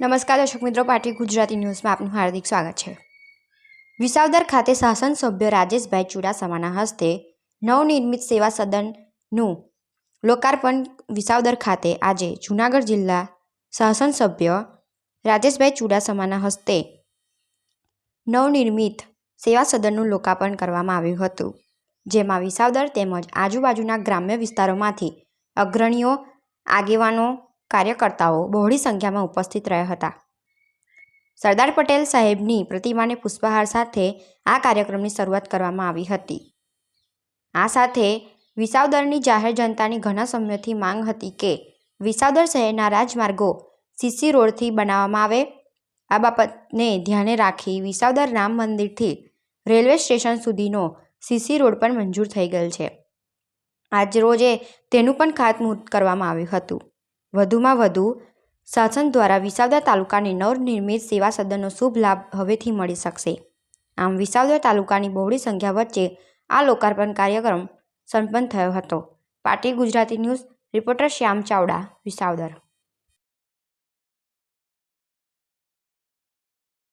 નમસ્કાર દર્શક મિત્રો પાટી ગુજરાતી ન્યૂઝમાં આપનું હાર્દિક સ્વાગત છે. વિસાવદર ખાતે શાસન સભ્ય રાજેશભાઈ ચુડાસમાના હસ્તે નવનિર્મિત સેવા સદનનું લોકાર્પણ વિસાવદર ખાતે આજે જૂનાગઢ જિલ્લા શાસન સભ્ય રાજેશભાઈ ચુડાસમાના હસ્તે નવનિર્મિત સેવા સદનનું લોકાર્પણ કરવામાં આવ્યું હતું. જેમાં વિસાવદર તેમજ આજુબાજુના ગ્રામ્ય વિસ્તારોમાંથી અગ્રણીઓ, આગેવાનો કાર્યકર્તાઓ બહોળી સંખ્યામાં ઉપસ્થિત રહ્યા હતા. સરદાર પટેલ સાહેબની પ્રતિમાને પુષ્પહાર સાથે આ કાર્યક્રમની શરૂઆત કરવામાં આવી હતી. આ સાથે વિસાવદરની જાહેર જનતાની ઘણા સમયથી માંગ હતી કે વિસાવદર શહેરના રાજમાર્ગો સીસી રોડથી બનાવવામાં આવે. આ બાબતને ધ્યાને રાખી વિસાવદર રામ મંદિરથી રેલવે સ્ટેશન સુધીનો સીસી રોડ પણ મંજૂર થઈ ગયેલ છે. આજ રોજે તેનું પણ ખાતમુહૂર્ત કરવામાં આવ્યું હતું. વધુમાં વધુ શાસન દ્વારા વિસાવદર તાલુકાને નવનિર્મિત સેવા સદનનો શુભ લાભ હવેથી મળી શકશે. આમ વિસાવદર તાલુકાની બહોળી સંખ્યા વચ્ચે આ લોકાર્પણ કાર્યક્રમ સંપન્ન થયો હતો. Party Gujarati news, reporter Shyam Chavda, Visavadar.